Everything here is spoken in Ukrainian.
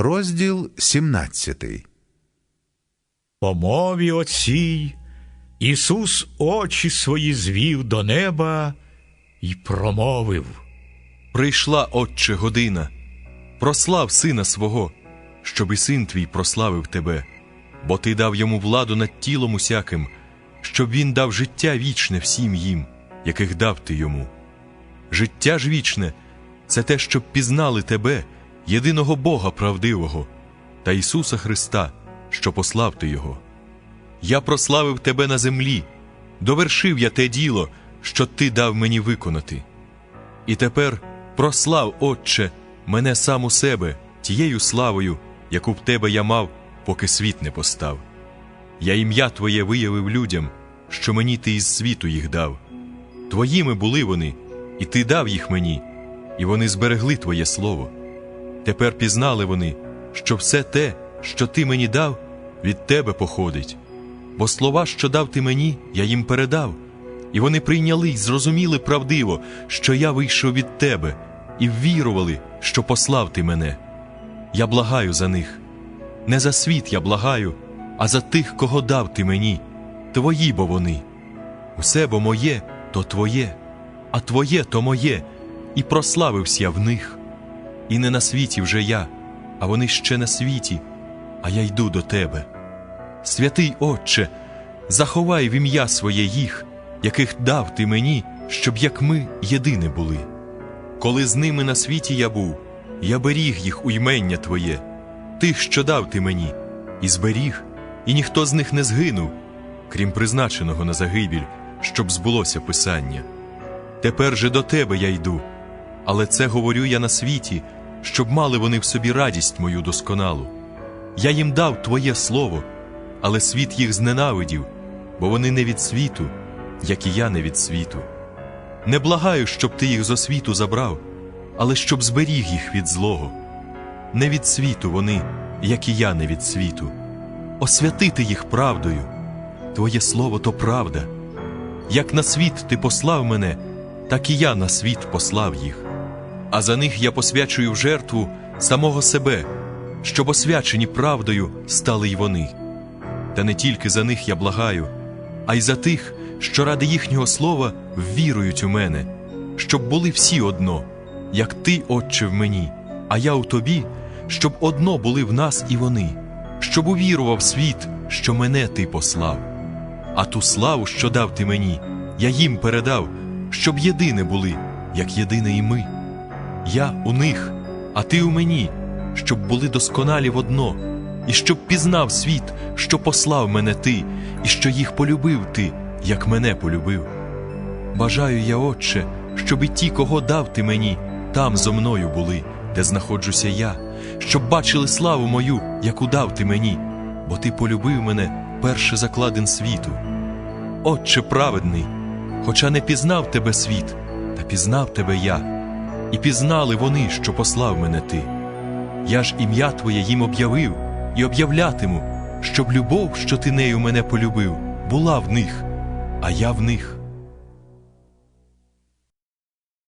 Розділ 17 По мові отцій Ісус очі свої звів до неба і промовив. Прийшла, Отче, година. Прослав сина свого, щоб і син твій прославив тебе, бо ти дав йому владу над тілом усяким, щоб він дав життя вічне всім їм, яких дав ти йому. Життя ж вічне це те, щоб пізнали тебе, єдиного Бога правдивого, та Ісуса Христа, що послав ти Його. Я прославив тебе на землі, довершив я те діло, що ти дав мені виконати. І тепер прослав, Отче, мене сам у себе тією славою, яку в тебе я мав, поки світ не постав. Я ім'я Твоє виявив людям, що мені ти із світу їх дав. Твоїми були вони, і ти дав їх мені, і вони зберегли Твоє слово. Тепер пізнали вони, що все те, що ти мені дав, від тебе походить. Бо слова, що дав ти мені, я їм передав, і вони прийняли й зрозуміли правдиво, що я вийшов від тебе, і ввірували, що послав ти мене. Я благаю за них. Не за світ я благаю, а за тих, кого дав ти мені, твої бо вони. Усе бо моє, то твоє, а твоє то моє, і прославився я в них. І не на світі вже я, а вони ще на світі, а я йду до тебе. Святий Отче, заховай в ім'я своє їх, яких дав ти мені, щоб як ми єдине були. Коли з ними на світі я був, я беріг їх у ймення Твоє, тих, що дав ти мені, і зберіг, і ніхто з них не згинув, крім призначеного на загибіль, щоб збулося Писання. Тепер же до тебе я йду, але це говорю я на світі, щоб мали вони в собі радість мою досконалу. Я їм дав Твоє слово, але світ їх зненавидів, бо вони не від світу, як і я не від світу. Не благаю, щоб ти їх зо світу забрав, але щоб зберіг їх від злого. Не від світу вони, як і я не від світу. Освятити їх правдою. Твоє слово то правда. Як на світ ти послав мене, так і я на світ послав їх. А за них я посвячую в жертву самого себе, щоб освячені правдою стали й вони. Та не тільки за них я благаю, а й за тих, що ради їхнього слова ввірують у мене, щоб були всі одно, як ти, Отче, в мені, а я у тобі, щоб одно були в нас і вони, щоб увірував світ, що мене ти послав. А ту славу, що дав ти мені, я їм передав, щоб єдине були, як єдине і ми. Я у них, а ти у мені, щоб були досконалі в одно, і щоб пізнав світ, що послав мене ти, і що їх полюбив ти, як мене полюбив. Бажаю я, Отче, щоб і ті, кого дав ти мені, там зо мною були, де знаходжуся я, щоб бачили славу мою, яку дав ти мені, бо ти полюбив мене перше закладин світу. Отче праведний, хоча не пізнав тебе світ, та пізнав тебе я, і пізнали вони, що послав мене ти. Я ж ім'я Твоє їм об'явив і об'являтиму, щоб любов, що ти нею мене полюбив, була в них, а я в них.